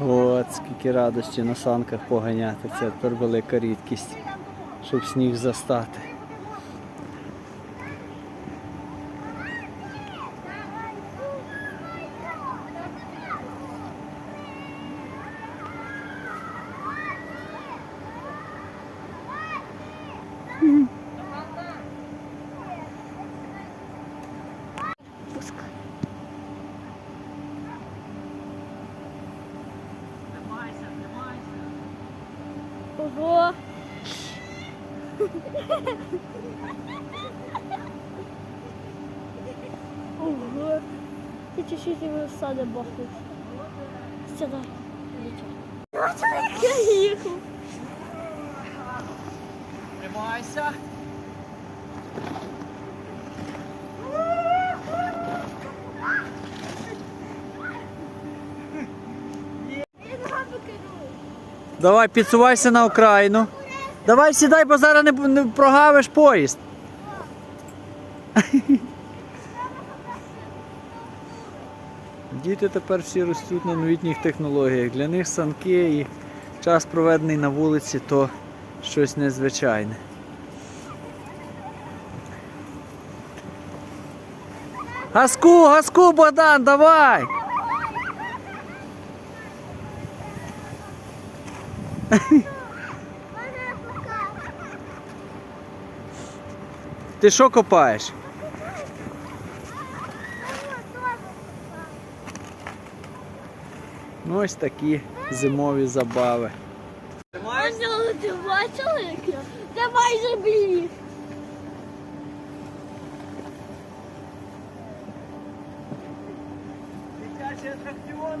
От, скільки радості на санках поганяти. Це тепер велика рідкість, щоб сніг застати. Ого. Ого. Ти чуть-чуть його сади бахнуть. Сюди. Бачили, я їхав? Тримайся. Давай, підсувайся на окраїну. Давай сідай, бо зараз не, не прогавиш поїзд. Діти тепер всі ростуть на новітніх технологіях. Для них санки і час проведений на вулиці то щось незвичайне. Газку, газку, Богдан, давай! Ти що копаєш? Ну, ось такі зимові забави. Ангел, ти бачила, як я? Це майже біг. Дитячий атракціон